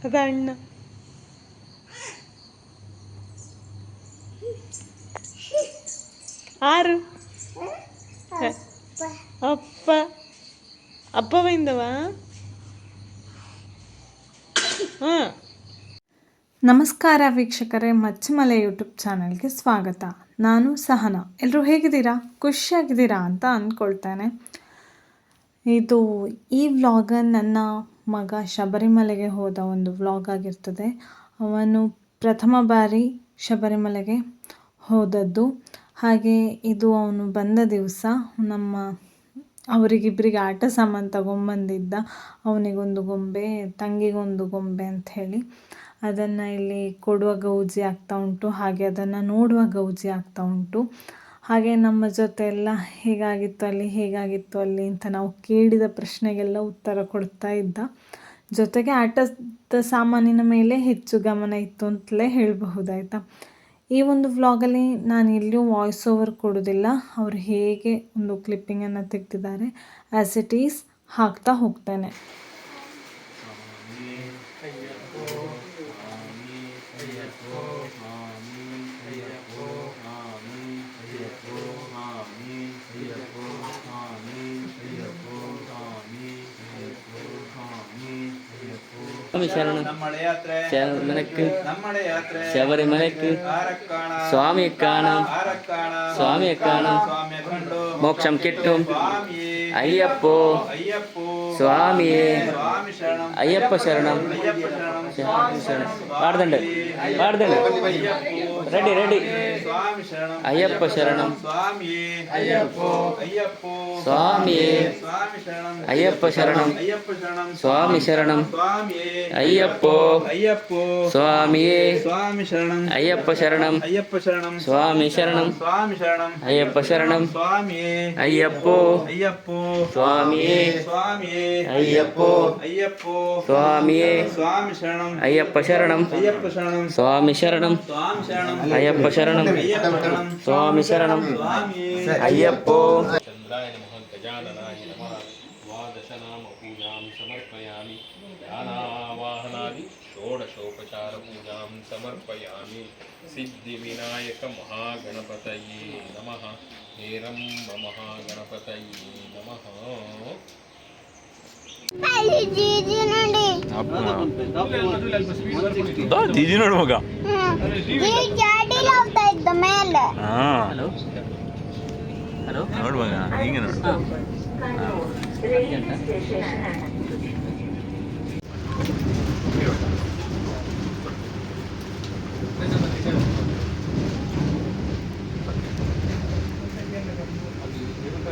ಅದು ಅಣ್ಣ ಆರು ಅಪ್ಪ ಅಪ್ಪ ಬೈಂದವ ಹಾಂ ನಮಸ್ಕಾರ ವೀಕ್ಷಕರೇ ಮಚ್ಚಮಲೆ ಯೂಟ್ಯೂಬ್ ಚಾನಲ್ಗೆ ಸ್ವಾಗತ ನಾನು ಸಹನ ಎಲ್ಲರೂ ಹೇಗಿದ್ದೀರಾ ಖುಷಿಯಾಗಿದ್ದೀರಾ ಅಂತ ಅಂದ್ಕೊಳ್ತೇನೆ ಇದು ಈ ವ್ಲಾಗ ನನ್ನ ಮಗ ಶಬರಿಮಲೆಗೆ ಹೋದ ಒಂದು ವ್ಲಾಗ್ ಆಗಿರ್ತದೆ. ಅವನು ಪ್ರಥಮ ಬಾರಿ ಶಬರಿಮಲೆಗೆ ಹೋದದ್ದು. ಹಾಗೆ ಇದು ಅವನು ಬಂದ ದಿವಸ ನಮ್ಮ ಅವರಿಗಿಬ್ಬರಿಗೆ ಆಟ ಸಾಮಾನು ತಗೊಂಬಂದಿದ್ದ ಅವನಿಗೊಂದು ಗೊಂಬೆ, ತಂಗಿಗೊಂದು ಗೊಂಬೆ ಅಂತ ಹೇಳಿ. ಅದನ್ನು ಇಲ್ಲಿ ಕೊಡುವ ಗೌಜಿ ಆಗ್ತಾ ಉಂಟು. ಹಾಗೆ ಅದನ್ನು ನೋಡುವ ಗೌಜಿ ಆಗ್ತಾ ಉಂಟು. ಹಾಗೆ ನಮ್ಮ ಜೊತೆ ಎಲ್ಲ ಹೇಗಾಗಿತ್ತು ಅಲ್ಲಿ ಹೇಗಾಗಿತ್ತು ಅಲ್ಲಿ ಅಂತ ನಾವು ಕೇಳಿದ ಪ್ರಶ್ನೆಗೆಲ್ಲ ಉತ್ತರ ಕೊಡ್ತಾ ಇದ್ದ. ಜೊತೆಗೆ ಆಟದ ಸಾಮಾನಿನ ಮೇಲೆ ಹೆಚ್ಚು ಗಮನ ಇತ್ತು ಅಂತಲೇ ಹೇಳಬಹುದಾಯ್ತಾ? ಈ ಒಂದು ವ್ಲಾಗಲ್ಲಿ ನಾನು ಎಲ್ಲಿಯೂ ವಾಯ್ಸ್ ಓವರ್ ಕೊಡೋದಿಲ್ಲ ಅವರು ಹೇಗೆ ಒಂದು ಕ್ಲಿಪ್ಪಿಂಗನ್ನು ತೆಗೆದಿದ್ದಾರೆ ಆ್ಯಸ್ ಇಟ್ ಈಸ್ ಹಾಕ್ತಾ ಹೋಗ್ತೇನೆ. സ്വാമി ശരണം നമ്മുടെ യാത്ര ശബരിമലക്ക് നമ്മുടെ യാത്ര ശബരിമലക്ക് ആരക്കാണാം സ്വാമിയെ കാണാം ആരക്കാണാം സ്വാമിയെ കാണാം സ്വാമിയെ കണ്ടു മോക്ഷം കിട്ടും സ്വാമിയെ അയ്യപ്പോ சுவாமியே ஐயப்ப சரணம். சரணம். பாடுதண்டு. பாடுதண்டு. Ready ready. ஐயப்ப சரணம். சுவாமியே. ஐயப்ப. சரணம். சுவாமி சரணம். ஐயப்போ. சுவாமியே. ஐயப்ப சரணம். சுவாமி சரணம். ஐயப்ப சரணம். ஐயப்போ. சுவாமியே. అయ్యప్పో. అయ్యప్పో. స్వామియే స్వామి శరణం. అయ్యప్ప శరణం. అయ్యప్ప శరణం. స్వామి శరణం. స్వామి శరణం. అయ్యప్ప శరణం. స్వామి శరణం. అయ్యప్పో. చంద్రాయ నమః గజాననాయ నమః ద్వాదశనామ పూజాం సమర్పయామి. ధ్యానావాహనాది షోడశోపచార పూజాం సమర్పయామి. సిద్ధి వినాయక మహాగణపతయే నమః. హేరం మహాగణపతయే నమః. ಜಿಜಿ ನೋಡು ಮಗ ನೋಡು ಮಗ ಹಿಂಗೆ ನೋಡು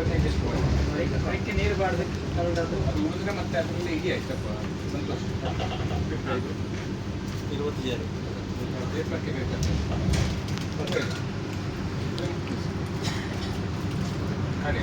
Thank you. ಅದಕ್ಕೆ ನೀರು ಬಾರ್ದು ಹರಡೋದು ಅದು ಉಳಿದ್ರೆ ಮತ್ತೆ ಅದರಿಂದ ಹೀಗೆ ಆಯ್ತಪ್ಪ. ಸಂತೋಷ. ಇರುವತ್ತು ಜಾರು ದೀಪಕ್ಕೆ ಬೇಕಾಗ್ತದೆ ಹಾಗೆ.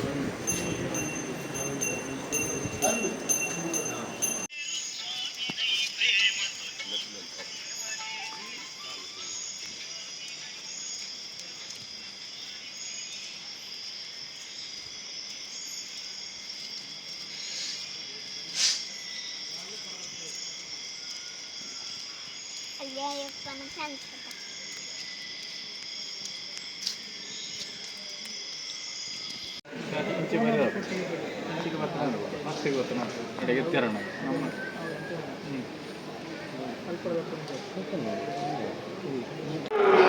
я ее по ночам читаю. ಹ್ಞೂ